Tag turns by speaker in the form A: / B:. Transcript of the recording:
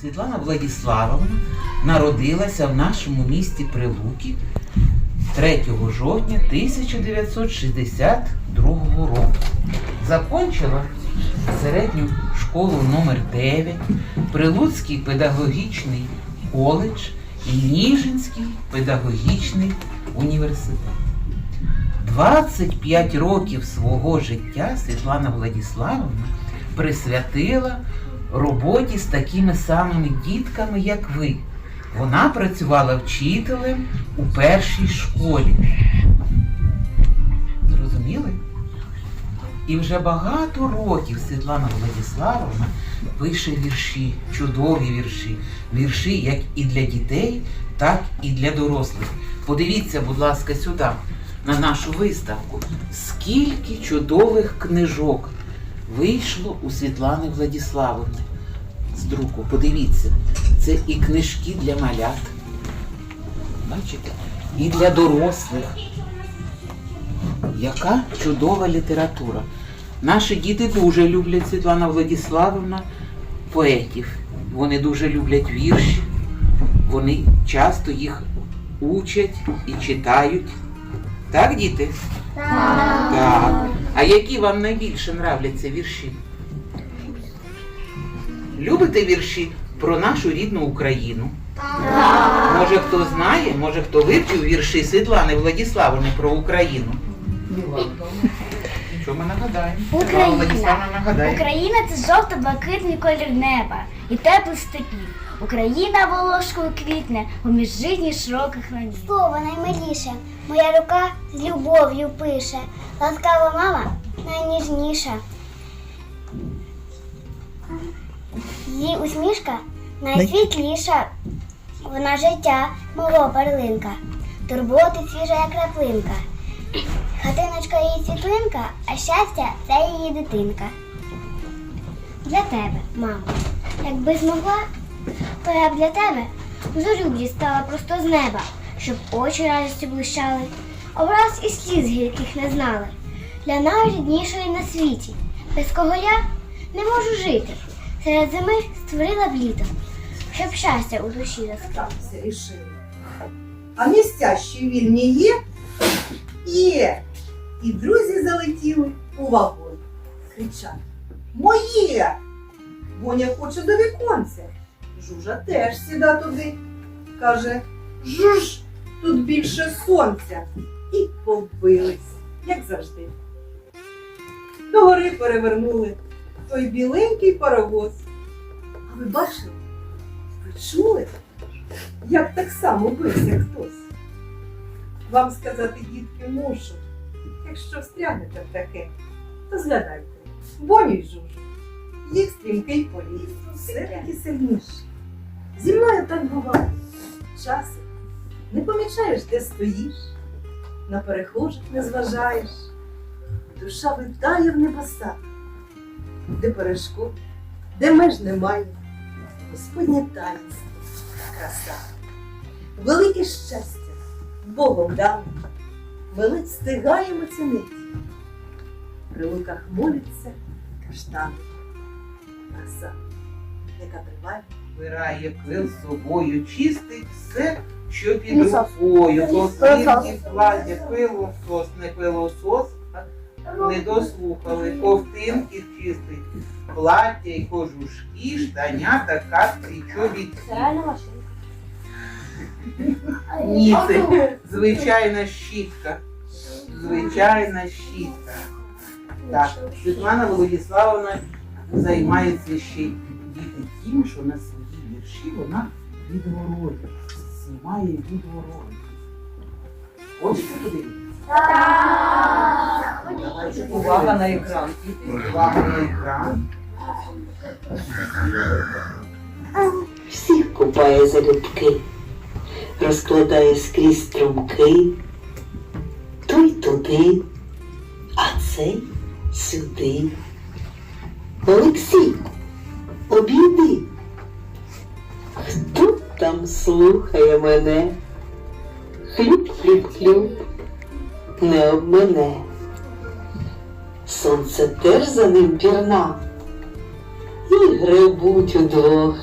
A: Світлана Владіславовна народилася в нашому місті Прилуки 3 жовтня 1962 року. Закончила середню школу номер 9 Прилуцький педагогічний коледж і Ніжинський педагогічний університет. 25 років свого життя Світлана Владіславовна присвятила роботі з такими самими дітками, як ви. Вона працювала вчителем у першій школі. Зрозуміли? І вже багато років Світлана Владіславовна пише вірші, чудові вірші, вірші як і для дітей, так і для дорослих. Подивіться, будь ласка, сюди, на нашу виставку. Скільки чудових книжок вийшло у Світлани Владіславовни з друку. Подивіться, це і книжки для малят. Бачите? І для дорослих. Яка чудова література. Наші діти дуже люблять Світлана Владіславовна поетів. Вони дуже люблять вірші. Вони часто їх учать і читають. Так, діти? Так. Так. А які вам найбільше нравляться вірші? Любите вірші про нашу рідну Україну? Так. Може хто знає, може хто вивчив вірші Світлани Владіславовни про Україну? Що ми нагадаємо? Владіславовна нагадає.
B: Україна це жовто-блакитний колір неба і теплих степів. Україна волошкою квітне у міжжитні широких ланів.
C: Слово наймиліше, моя рука з любов'ю пише. Ласкава мама найніжніша. Її усмішка найсвітліша. Вона життя, мого перлинка, турботи свіжа як краплинка. Хатиночка її світлинка, а щастя це її дитинка. Для тебе, мамо, якби змогла, то я б для тебе зорю б дістала просто з неба, щоб очі радістю блищали, образ і сліз гірких не знали. Для найріднішої на світі, без кого я не можу жити. Серед зими створила б літо, щоб щастя у душі розкрити.
D: Так все рішили. А місця ще вільні є? Є. І друзі залетіли у вагон. Кричать Моє! Боня хоче до віконця. Жужа теж сіда туди. Каже Жуж, тут більше сонця. І побились, як завжди. До гори перевернули той біленький паровоз. А ви бачили? Ви чули? як так само бився хтось. Вам сказати, дітки, мушу, якщо встрягнете в таке, то згадайте, Боню й жужу, їх стрімкий політ, все-таки сильніші. Зі мною так буває. Часом не помічаєш, де стоїш, на перехожих не зважаєш. Душа витає в небеса, де перешкод, де меж немає, Господнє таїнство. Краса. Велике щастя Богом дано, ми ледь встигаємо цінити. При луках моляться каштани. Краса, яка триває.
A: Збирає пил з собою, чистить все, що під рукою. Ковтинки, плаття, пилосос, не пилосос, не дослухали. Ковтинки чистить, плаття і кожушки, штанята, каски і чобіт.
B: Реальна машина.
A: Ні, це звичайна щітка. Звичайна щітка. Так, Світлана Володіславовна займається ще й діти тим, що на свої вірші вона відгородить, знімає відгородить. Хочете подивитися? Давайте
E: Увага на екран.
A: Увага на екран.
F: всіх купає залюбки, розкладає скрізь струмки, той туди, а цей сюди. Олексій, обійди. Хто там слухає мене? Хлюп, хлюп, хлюп, не об мене. Сонце теж за ним пірна, і гребуть удвох